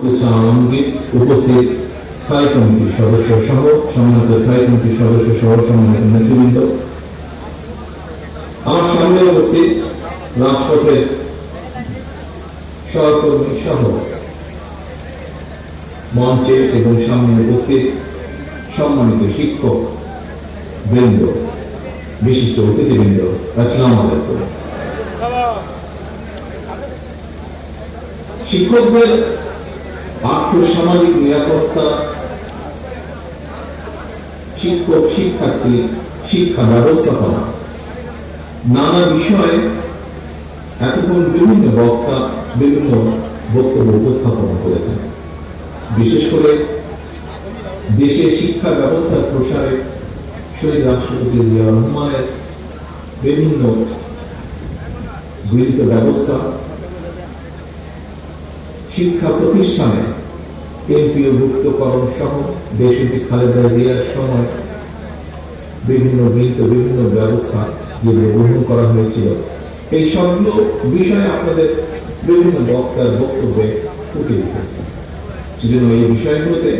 আলমগীর উপস্থিত স্থায়ী কমিটির সদস্য সহ সম্মানিত স্থায়ী কমিটির সদস্য সহ সম্মানিত নেতৃবৃন্দ। আমার সামনে উপস্থিত রাজপথের সহকর্মী সহ মঞ্চে এবং সামনে উপস্থিত সম্মানিত শিক্ষক বৃন্দ, বিশিষ্ট অতিথিবৃন্দ, আসসালাম আলাইকুম। শিক্ষকদের আর্থসামাজিক নিরাপত্তা শিক্ষক, শিক্ষার্থী, শিক্ষা ব্যবস্থাপনা, নানা বিষয়ে এতক্ষণ বিভিন্ন বক্তা, বিভিন্ন বক্তব্য উপস্থাপন করেছেন। বিশেষ করে দেশের শিক্ষা ব্যবস্থার প্রসারে শহীদ রাষ্ট্রপতি জিয়া রহমানের বিভিন্ন গৃহীত ব্যবস্থা শিক্ষা প্রতিষ্ঠানে এমপিও মুক্তকরণ সহ দেশটি খালেদা জিয়ার সময় বিভিন্ন গীত বিভিন্ন ব্যবস্থা যেগুলো গ্রহণ করা হয়েছিল। এই সবগুলো বিষয়ে আপনাদের বিভিন্ন বক্তার বক্তব্যে ফুটে উঠেছে। সেজন্য এই বিষয়গুলোতে